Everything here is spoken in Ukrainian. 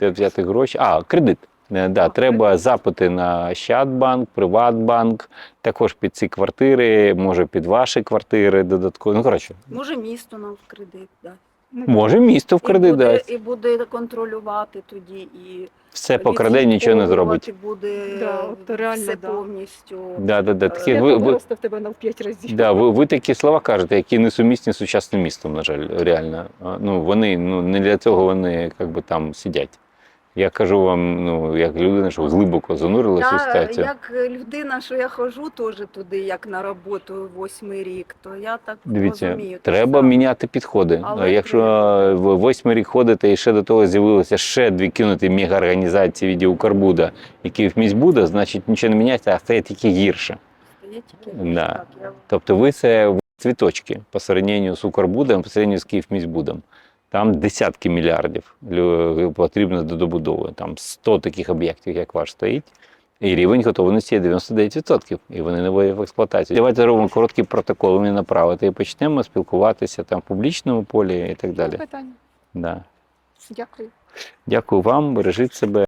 де взяти гроші. А, кредит. Е, Да, треба запити на Ощадбанк, Приватбанк, також під ці квартири, може під ваші квартири додатково. Ну, коротше, Може місто нам в кредит дасть. може місто в І кредит буде, дасть. і буде контролювати тоді і Все покраде, нічого не зробить. буде Да, от реально, все да. повністю. Да, да, да. Такі, ви, ви, в тебе на 5 разів. да, ви, ви такі слова кажете, які несумісні з сучасним містом, на жаль, реально. Ну, вони ну, не для цього вони як би, там сидять. Я кажу вам, ну, як людина, що глибоко занурилася у Я, як людина, що я ходжу теж туди, як на роботу восьмий рік, то я так Дивіться, розумію. треба міняти підходи. Але Якщо в восьмий рік ходите і ще до того з'явилося ще дві кинуті мегаорганізації від Укрбуда і Київміськбуда, значить нічого не міняється, а стає тільки гірше. Стає тільки Да. так, я Тобто ви це цвіточки по сравненню з Укрбудом, по сравненню з Київміськбудом. Там десятки мільярдів потрібно до добудови. Там 100 таких об'єктів, як ваш стоїть. І рівень готовності є 99%, і вони не вводять в експлуатацію. Давайте зробимо короткий протокол, ви мені направити і почнемо спілкуватися там в публічному полі і так далі. Питання. Да. Дякую. Дякую вам, бережіть себе.